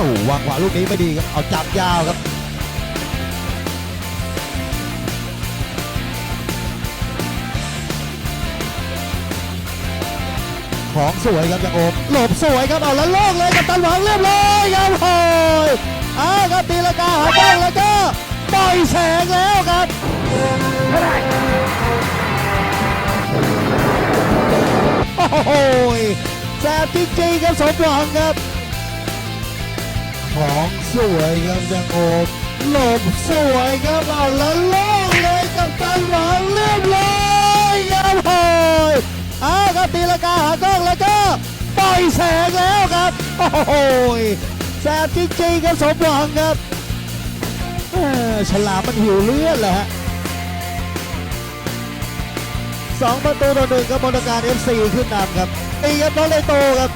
อ้วางขวาลูกนี้ไม่ดีครับ เอาจับยาวครับ ของสวยครับยังโอมหลบสวยครับเอาแล้วโล่งเลยกับตันหวังเรียบร้อยครับโอ้ยอ้าวครับตีละกาหาแก้งแล้วก็ปล่อยแสงแล้วครับโอ้โหแสบจริงๆครับสมหวังครับ ของสวยครับยังโอมหลบสวยครับเอาแล้วล่งเลยกับตันหวังเรียบร้อยครับโอ้ยอ้าวครับตีละกาหากล้องแล้วก็ปล่อยแสงแล้วครับ โอ้โหแสบจริงๆครับสมหวังครับฉลามมันหิวเลือดแหละฮะสองประตูต่อหนึ่งครับมนการ FC ขึ้นนำครับตีครับน้องเลโตครับ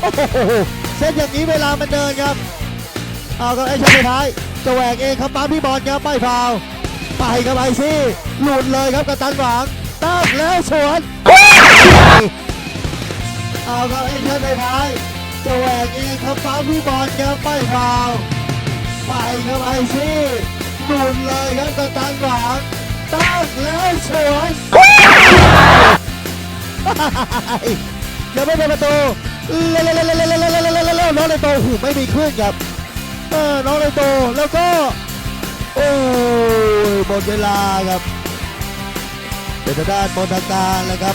โอ้โห เซตอย่างนี้เวลามันเดินครับเอาครับไอ้ชนสุท้ายจะแหวกเองครับปั๊พี่บอลครับไม่ฟาวไปครับไอซี่หลุดเลยครับกระตันหวังตั้งแล้วสวนเอาครับไอ้ชนสุท้ายจะแหวกเองครับปั๊พี่บอลครับไม่ฟาวไปครับไอซี่หลุดเลยครับกระตันหวังตั้งแล้วสวนยังไม่เป็นประตูเล่เล่เล่เล่เล่เล่เล่ น้องเลยโตหูไม่มีขึ้นครับเออน้องเลยโตแล้วก็ โอ้ยหมดเวลาครับเป็นทางด้านบนทางการแล้วครับ